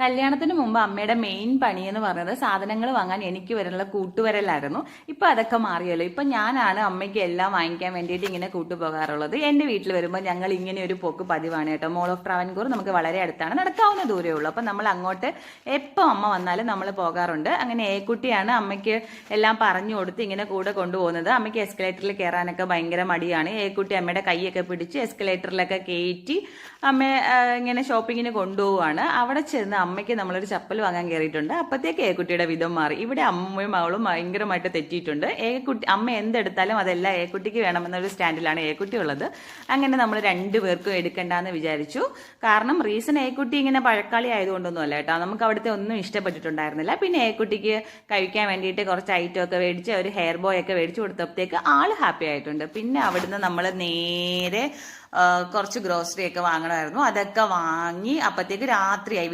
കല്യാണത്തിന് മുമ്പ് അമ്മയുടെ മെയിൻ പണി എന്ന് പറയുന്നത് സാധനങ്ങൾ വാങ്ങാൻ എനിക്ക് വരാനുള്ള കൂട്ടുവരലായിരുന്നു. ഇപ്പൊ അതൊക്കെ മാറിയല്ലോ. ഇപ്പൊ ഞാനാണ് അമ്മയ്ക്ക് എല്ലാം വാങ്ങിക്കാൻ വേണ്ടിയിട്ട് ഇങ്ങനെ കൂട്ടുപോകാറുള്ളത്. എന്റെ വീട്ടിൽ വരുമ്പോൾ ഞങ്ങൾ ഇങ്ങനെ ഒരു പോക്ക് പതിവാണ് കേട്ടോ. മോൾ ഓഫ് ട്രാവൻകൂർ നമുക്ക് വളരെ അടുത്താണ്. നടക്കാവുന്ന ദൂരമേ ഉള്ളൂ. അപ്പൊ നമ്മൾ അങ്ങോട്ട് എപ്പോ അമ്മ വന്നാലും നമ്മൾ പോകാറുണ്ട്. അങ്ങനെ ഏക്കുട്ടിയാണ് അമ്മയ്ക്ക് എല്ലാം പറഞ്ഞു കൊടുത്ത് ഇങ്ങനെ കൂടെ കൊണ്ടുപോകുന്നത്. അമ്മയ്ക്ക് എസ്കലേറ്ററിൽ കയറാനൊക്കെ ഭയങ്കര മടിയാണ്. ഏക്കുട്ടി അമ്മയുടെ കൈയൊക്കെ പിടിച്ച് എസ്കലേറ്ററിലൊക്കെ കയറ്റി അമ്മ ഇങ്ങനെ ഷോപ്പിങ്ങിന് കൊണ്ടുപോവാണ് അവിടെ ചെന്ന് അമ്മയ്ക്ക് നമ്മളൊരു ചപ്പൽ വാങ്ങാൻ കയറിയിട്ടുണ്ട് അപ്പത്തേക്ക് ഏക്കുട്ടിയുടെ വിധം മാറി. ഇവിടെ അമ്മയും മകളും ഭയങ്കരമായിട്ട് തെറ്റിയിട്ടുണ്ട്. ഏക്കുട്ടി അമ്മ എന്തെടുത്താലും അതെല്ലാം ഏക്കുട്ടിക്ക് വേണമെന്നൊരു സ്റ്റാൻഡിലാണ് ഏക്കുട്ടി ഉള്ളത്. അങ്ങനെ നമ്മൾ രണ്ടുപേർക്കും എടുക്കണ്ടെന്ന് വിചാരിച്ചു. കാരണം റീസൺ ഏക്കുട്ടി ഇങ്ങനെ പഴക്കാളി ആയതുകൊണ്ടൊന്നും അല്ല കേട്ടോ. നമുക്ക് അവിടുത്തെ ഒന്നും ഇഷ്ടപ്പെട്ടിട്ടുണ്ടായിരുന്നില്ല. പിന്നെ ഏക്കുട്ടിക്ക് കഴിക്കാൻ വേണ്ടിയിട്ട് കുറച്ച് ഐറ്റം ഒക്കെ മേടിച്ച് ഒരു ഹെയർ ബോയ് ഒക്കെ മേടിച്ചു കൊടുത്തപ്പോഴത്തേക്ക് ആൾ ഹാപ്പി ആയിട്ടുണ്ട്. പിന്നെ അവിടുന്ന് നമ്മൾ നേരെ കുറച്ച് ഗ്രോസറി ഒക്കെ വാങ്ങണമായിരുന്നു. അതൊക്കെ വാങ്ങി അപ്പത്തേക്ക് രാത്രിയായി.